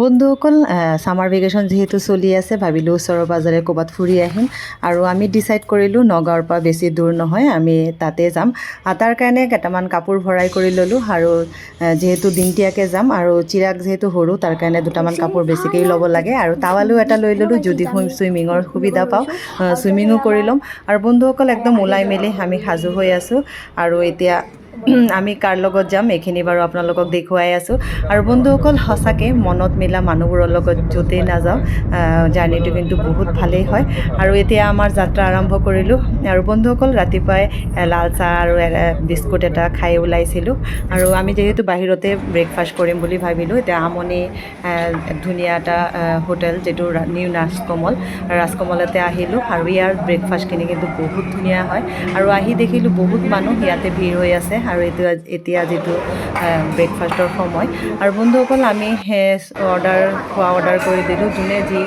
বন্ধুসকল summer vacation যিহেতু চলি আছে, ভাবিলোঁ ওচৰৰ পাজৰে ক'ৰবাত ফুৰি আহিম। আৰু আমি ডিচাইড কৰিলোঁ নগাঁৱৰ পৰা বেছি দূৰ নহয়, আমি তাতে যাম। তাৰ কাৰণে কেইটামান কাপোৰ ভৰাই কৰি ল'লোঁ আৰু যিহেতু দিনতীয়াকৈ যাম আৰু চিৰাগ যিহেতু সৰু, তাৰ কাৰণে দুটামান কাপোৰ বেছিকৈ ল'ব লাগে। আৰু টাৱালো এটা লৈ ল'লোঁ যদি চুইমিঙৰ সুবিধা পাওঁ চুইমিঙো কৰি ল'ম। আৰু বন্ধুসকল একদম ওলাই মেলি আমি সাজু হৈ আছোঁ। আৰু এতিয়া আমি কাৰ লগত যাম, এইখিনি বাৰু আপোনালোকক দেখুৱাই আছোঁ। আৰু বন্ধুসকল, সঁচাকৈ মনত মিলা মানুহবোৰৰ লগত য'তেই নাযাওঁ জাৰ্ণিটো কিন্তু বহুত ভালেই হয়। আৰু এতিয়া আমাৰ যাত্ৰা আৰম্ভ কৰিলোঁ। আৰু বন্ধুসকল, ৰাতিপুৱাই লাল চাহ আৰু বিস্কুট এটা খাই ওলাইছিলোঁ। আৰু আমি যিহেতু বাহিৰতে ব্ৰেকফাষ্ট কৰিম বুলি ভাবিলোঁ, এতিয়া আমনি ধুনীয়া এটা হোটেল যিটো নিউ ৰাজকমল, ৰাজকমলতে আহিলোঁ। আৰু ইয়াৰ ব্ৰেকফাষ্টখিনি কিন্তু বহুত ধুনীয়া হয়। আৰু আহি দেখিলোঁ বহুত মানুহ, ইয়াতে ভিৰ হৈ আছে। আৰু এইটো এতিয়া যিটো ব্ৰেকফাষ্টৰ সময়। আৰু বন্ধুসকল, আমি অৰ্ডাৰ খোৱা অৰ্ডাৰ কৰি দিলোঁ। যোনে যি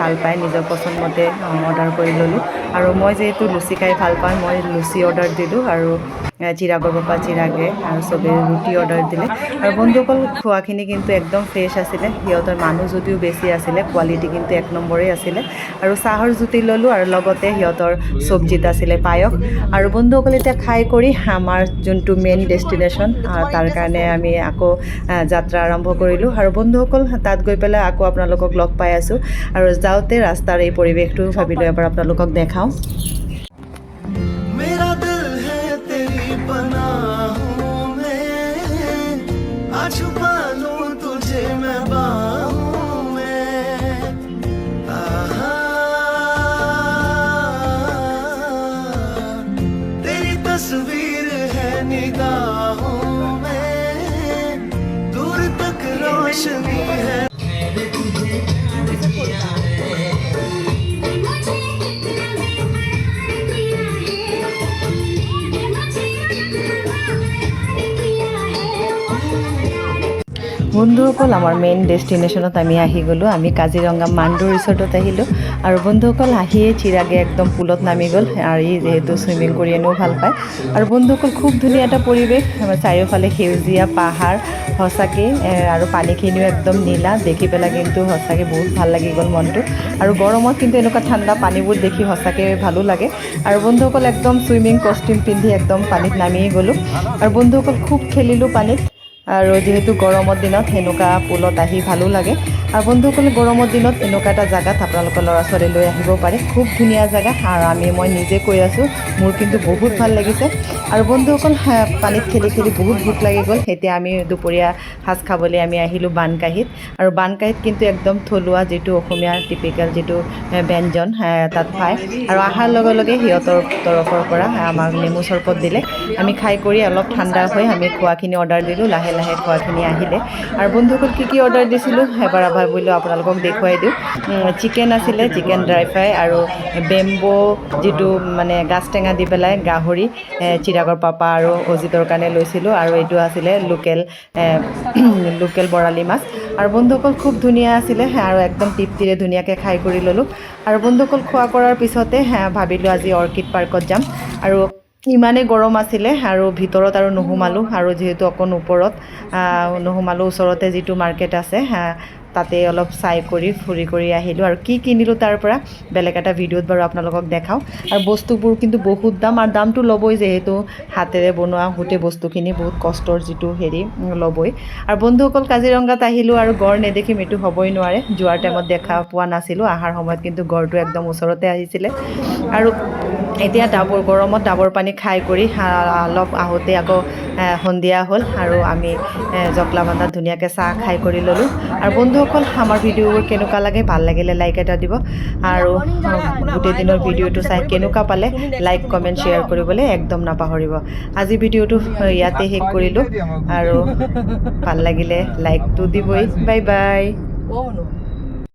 ভালো পায়, নিজৰ পচন্দ মতে অৰ্ডাৰ কৰি ল'লোঁ। আৰু মই যিহেতু লুচি খাই ভালো পাওঁ, মই লুচি অৰ্ডাৰ দিলোঁ। আৰু চিৰাগৰ পাপা চিৰাগে আৰু চবেই ৰুটি অৰ্ডাৰ দিলে। আৰু বন্ধুসকল, খোৱাখিনি কিন্তু একদম ফ্ৰেছ আছিলে। সিহঁতৰ মানুহ যদিও বেছি আছিলে কোৱালিটি কিন্তু এক নম্বৰেই আছিলে। আৰু চাহৰ জুতি ল'লোঁ আৰু লগতে সিহঁতৰ চব্জিত আছিলে পায়স। আৰু বন্ধুসকল, এতিয়া খাই কৰি আমাৰ যোনটো মেইন ডেষ্টিনেশ্যন তাৰ কাৰণে আমি আকৌ যাত্ৰা আৰম্ভ কৰিলোঁ। আৰু বন্ধুসকল তাত গৈ পেলাই আকৌ আপোনালোকক লগ পাই আছোঁ। আৰু যাওঁতে ৰাস্তাৰ এই পৰিৱেশটো ভাবিলোঁ এবাৰ আপোনালোকক দেখাওঁ। छुपा 是你。বন্ধুসকল, আমাৰ মেইন ডেষ্টিনেশ্যনত আমি আহি গ'লোঁ। আমি কাজিৰঙা মাণ্ডু ৰিচৰ্টত আহিলোঁ। আৰু বন্ধুসকল, আহিয়ে চিৰাগে একদম পুলত নামি গ'ল। আৰু ই যিহেতু চুইমিং কৰি এনেও ভালো পায়। আৰু বন্ধুসকল, খুব ধুনীয়া এটা পৰিৱেশ। চাৰিওফালে সেউজীয়া পাহাৰ, সঁচাকৈ আৰু পানীখিনিও একদম নীলা। দেখি পেলাই কিন্তু সঁচাকৈ বহুত ভালো লাগি গ'ল মনটো। আৰু গৰমত কিন্তু এনেকুৱা ঠাণ্ডা পানীবোৰ দেখি সঁচাকৈ ভালো লাগে। আৰু বন্ধুসকল, একদম চুইমিং কষ্টিউম পিন্ধি একদম পানীত নামিয়ে গ'লোঁ। আৰু বন্ধুসকল, খুব খেলিলোঁ পানীত। আৰু যিহেতু গৰমৰ দিনত সেনেকুৱা পুলত আহি ভালো লাগে। আৰু বন্ধুসকলে গৰমৰ দিনত এনেকুৱা এটা জেগাত আপোনালোকৰ ল'ৰা ছোৱালী লৈ আহিব পাৰে। খুব ধুনীয়া জেগা। আৰু আমি, মই নিজে কৈ আছোঁ, মোৰ কিন্তু বহুত ভালো লাগিছে। আৰু বন্ধুসকল পানীত খেলি খেলি বহুত ভোক লাগি গ'ল। এতিয়া আমি দুপৰীয়া সাজ খাবলৈ আমি আহিলোঁ বানকাঁহীত। আৰু বানকাঁহীত কিন্তু একদম থলুৱা যিটো অসমীয়া টিপিকেল যিটো ব্যঞ্জন তাত পায়। আৰু অহাৰ লগে লগে সিহঁতৰ তৰফৰ পৰা আমাক নেমু চৰবত দিলে। আমি খাই কৰি অলপ ঠাণ্ডা হৈ আমি খোৱাখিনি অৰ্ডাৰ দিলোঁ। লাহে লাহে খোৱাখিনি আহিলে। আৰু বন্ধুসকল, কি কি অৰ্ডাৰ দিছিলোঁ? এবাৰ এবাৰ বোলো আপোনালোকক দেখুৱাই দিওঁ। চিকেন আছিলে চিকেন ড্ৰাই ফ্ৰাই আৰু বেম্বো যিটো মানে গাজ টেঙা দি পেলাই গাহৰি চিৰাগৰ পাপা আৰু অজিতৰ কাৰণে লৈছিলোঁ। আৰু এইটো আছিলে লোকেল লোকেল বৰালি মাছ। আৰু বন্ধুসকল, খুব ধুনীয়া আছিলে আৰু একদম তৃপ্তিৰে ধুনীয়াকৈ খাই কৰি ল'লোঁ। আৰু বন্ধুসকল, খোৱা কৰাৰ পিছতে ভাবিলোঁ আজি অৰ্কিড পাৰ্কত যাম। আৰু ইমানেই গৰম আছিলে আৰু ভিতৰত আৰু নুসুমালোঁ আৰু যিহেতু অকণ ওপৰত নুসুমালোঁ ওচৰতে যিটো মাৰ্কেট আছে তাতে অলপ চাই কৰি, ফুৰি কৰি আহিলোঁ আৰু কি কিনিলোঁ তাৰ পৰা বেলেগ এটা ভিডিঅ'ত বাৰু আপোনালোকক দেখাওঁ। আৰু বস্তুবোৰ কিন্তু বহুত দাম আৰু দামটো ল'বই যিহেতু হাতেৰে বনোৱা গোটেই বস্তুখিনি, বহুত কষ্টৰ যিটো হেৰি ল'বই। আৰু বন্ধুসকল, কাজিৰঙাত আহিলোঁ আৰু গড় নেদেখিম, এইটো হ'বই নোৱাৰে। যোৱাৰ টাইমত দেখা পোৱা নাছিলোঁ অহাৰ সময়ত কিন্তু গড়টো একদম ওচৰতে আহিছিলে। আৰু এতিয়া ডাবৰ, গৰমত ডাবৰ পানী খাই কৰি অলপ আহোঁতে আকৌ সন্ধিয়া হ'ল আৰু আমি জকলাবান্ধাত ধুনীয়াকৈ চাহ খাই কৰি ল'লোঁ। আৰু বন্ধুসকল আমাৰ ভিডিঅ'বোৰ কেনেকুৱা লাগে ভালো লাগিলে লাইক এটা দিব। আৰু গোটেই দিনৰ ভিডিঅ'টো চাই কেনেকুৱা পালে লাইক কমেণ্ট শ্বেয়াৰ কৰিবলৈ একদম নাপাহৰিব। আজি ভিডিঅ'টো ইয়াতে শেষ কৰিলোঁ। আৰু ভালো লাগিলে লাইকটো দিবই। Bye bye